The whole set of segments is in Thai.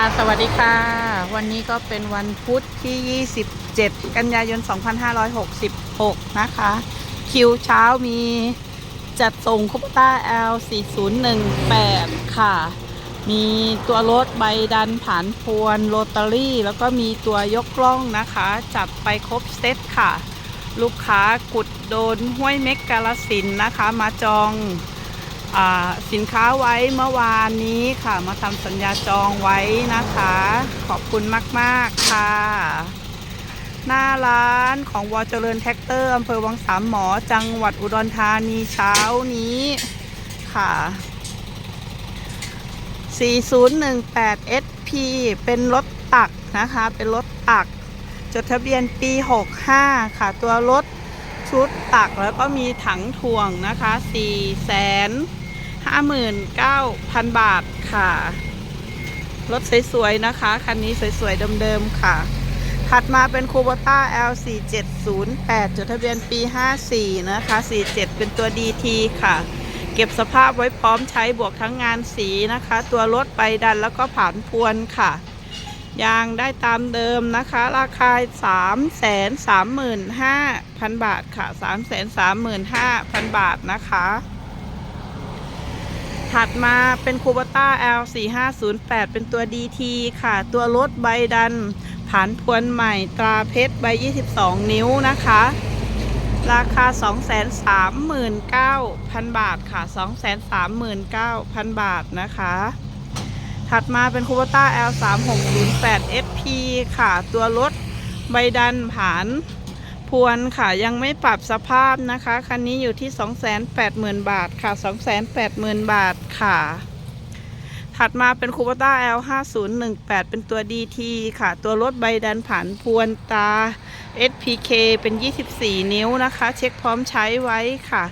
ค่ะ สวัสดีค่ะ วันนี้ก็เป็นวันพุธที่ 27 กันยายน 2566 นะคะ คิวเช้ามีจัดส่งคุปต้า L 4018 ค่ะ มีตัวรถใบดันผ่านพวนโรตารี่ แล้วก็มีตัวยกกล้องนะคะ จัดไปครบเซตค่ะ ลูกค้ากุดโดนห้วยเม็กกาลสินนะคะ มาจอง สินค้าไว้เมื่อวานนี้ค่ะ มาทำสัญญาจองไว้นะคะ ขอบคุณมาก ๆ ค่ะ หน้าร้านของวอเจริญแท็กเตอร์อำเภอวังสามหมอจังหวัดอุดรธานีเช้านี้ค่ะ 4018 SP เป็นรถตักนะคะ เป็นรถตัก จดทะเบียนปี 65 ค่ะ ตัวรถ ชุดตักแล้วก็มีถังถ่วงนะคะ4แสน59,000 บาทค่ะ รถสวยๆนะคะ คันนี้สวยๆเดิมๆค่ะ ถัดมาเป็นคูโบต้า L4708 จดทะเบียนปี 54 นะคะ 47 เป็นตัว DT ค่ะ เก็บสภาพไว้พร้อมใช้บวกทั้งงานสีนะคะ ตัวรถใบดันแล้วก็ผ่านพวนค่ะ ยางได้ตามเดิมนะคะ ราคา 3 3 5 0 0 0 บาทค่ะ 3 3 5 0 0 0 บาทนะคะ ถัดมาเป็นคูบต้า L4508 เป็นตัว DT ค่ะ ตัวรถใบดันผ่านพวนใหม่ตราเพชรใบ 22 นิ้วนะคะ ราคา 239,000 บาทค่ะ 239,000 บาทนะคะ ถัดมาเป็นคู b ต้า L3608 SP ค่ะ ตัวรถใบดันผานพวนค่ะยังไม่ปรับสภาพนะคะ คันนี้อยู่ที่ 280,000 บาทค่ะ 280,000 บาทค่ะ ถัดมาเป็นคู b ต้า L5018 เป็นตัว DT ค่ะ ตัวรถใบดันผานพวนตา SPK เป็น 24 นิ้วนะคะ เช็คพร้อมใช้ไว้ค่ะ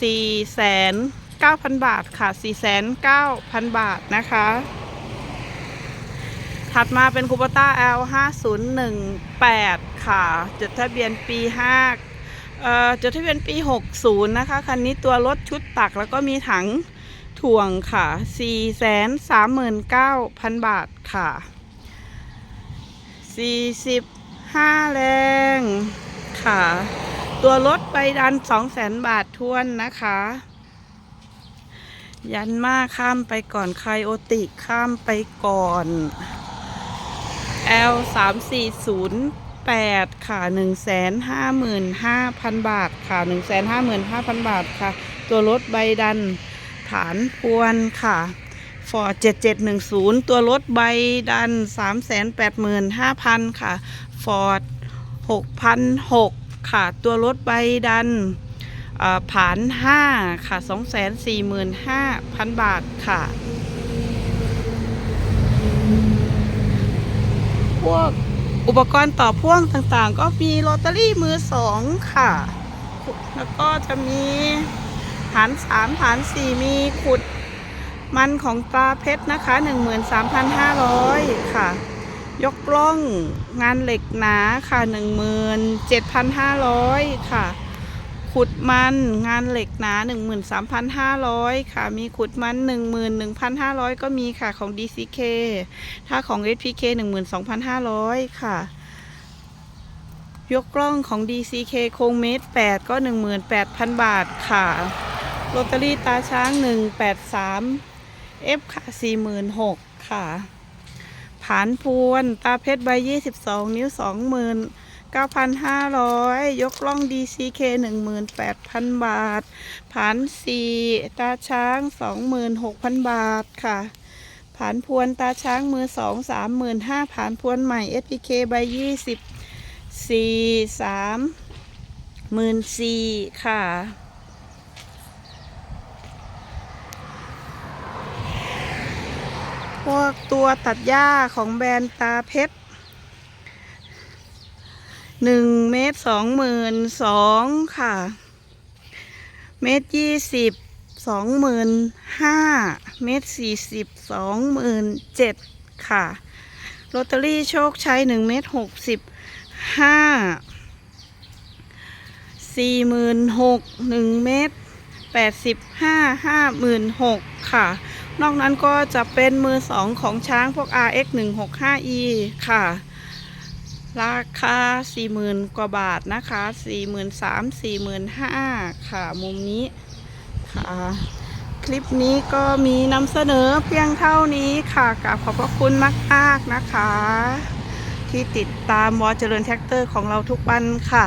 4,900,000บาทค่ะ 4,900,000บาทนะคะ ถัดมาเป็นคูปต้า L 5018 ค่ะ จดทะเบียนปี 5 เอ่อ จดทะเบียนปี 60 นะคะ คันนี้ตัวรถชุดตักแล้วก็มีถังถ่วงค่ะ 439,000 บาทค่ะ 45 แรงค่ะ ตัวรถไปดัน 200,000 บาททวนนะคะยันมาข้ามไปก่อนไครโอติข้ามไปก่อน L 3 4 0 8ค่ะ1 5 5 0 0 0 บาทค่ะ 1 5 5 0 0 0 บาทค่ะ ตัวรถใบดันฐานพวนค่ะ Ford 7710 ตัวรถใบดัน 385,000 ค่ะ Ford 6,006ค่ะ ตัวรถใบดันผ่าน 5 ค่ะ 245,000 บาทค่ะ พวกอุปกรณ์ต่อพ่วงต่างๆ ก็มีลอตเตอรี่มือสองค่ะ แล้วก็จะมีฐานสามฐานสี่มีขุดมันของตาเพชรนะคะ 13,500 ค่ะ ยกล่องงานเหล็กหนาค่ะ 17,500 ค่ะ ขุดมันงานเหล็กหนา 13,500 ค่ะ มีขุดมัน 11,500 ก็มีค่ะของ DCK ถ้าของ SPK 12,500 ค่ะ ยกกล้องของ DCK โคงเมตร 8 ก็ 18,000 บาทค่ะโรตารี่ตาช้าง 183 F ค่ะ 46,000 ค่ะ ผานพวน ตาเพชรใบ 22 นิ้ว 20,000 9,500 ยกล่อง DCK 18,000 บาท ผาน4ตาช้าง 26,000 บาทค่ะ ผานพวนตาช้างมือ2 35,000ผานพวนใหม่ SPK ใบ20 4 3 14,000ค่ะพวกตัวตัดหญ้าของแบรนด์ตาเพชร หนึ่งเมตรสองหมื่นสองค่ะ เมตรยี่สิบสองหมื่นห้าเมตรสี่สิบสองหมื่นเจ็ดค่ะลอตเตอรี่โชคชัยหนึ่งเมตรหกสิบห้าสี่หมื่นหกหนึ่งเมตรแปดสิบห้าห้าหมื่นหกค่ะ นอกนั้นก็จะเป็นมือสองของช้างพวก RX 165E ค่ะ ราคา 40,000 กว่าบาทนะคะ 43,000 45,000 ค่ะ มุมนี้ค่ะ คลิปนี้ก็มีนำเสนอเพียงเท่านี้ค่ะกราบขอบพระคุณมากๆนะคะ ที่ติดตามวอเจริญแท็กเตอร์ของเราทุกวันค่ะ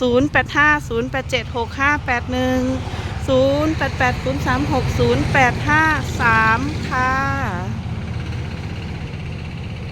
0850876581 0880360853 ค่ะ